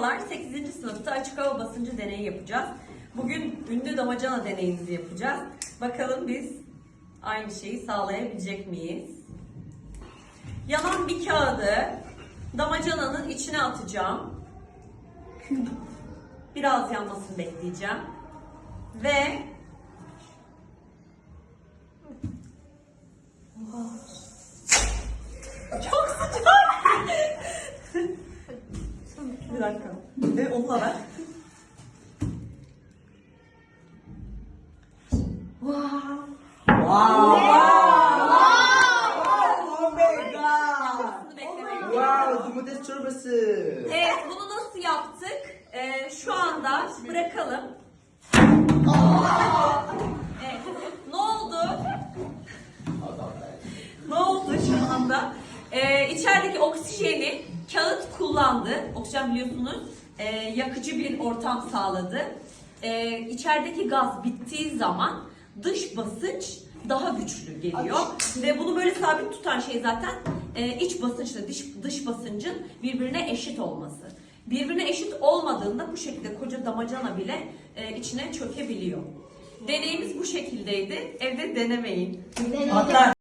Merhabalar. 8. sınıfta açık hava basıncı deneyi yapacağız. Bugün ünlü damacana deneyimizi yapacağız. Bakalım biz aynı şeyi sağlayabilecek miyiz? Yanan bir kağıdı damacananın içine atacağım. Biraz yanmasını bekleyeceğim. Ve çok sıcak. bir dakika. Ve olarak. Wow. Oh my god! Beklemek Wow, domates çorbası. Evet, bunu nasıl yaptık? Ee, şu anda bırakalım. Evet. Ne oldu? Ne oldu şu anda? Ee, içerideki oksijeni kağıt kullandı. Oksijen biliyorsunuz e, yakıcı bir ortam sağladı. Ee, içerideki gaz bittiği zaman dış basınç daha güçlü geliyor. Ve bunu böyle sabit tutan şey zaten e, iç basınçla dış, dış basıncın birbirine eşit olması. Birbirine eşit olmadığında bu şekilde koca damacana bile e, içine çökebiliyor. Deneyimiz bu şekildeydi. Evde denemeyin. Patlar.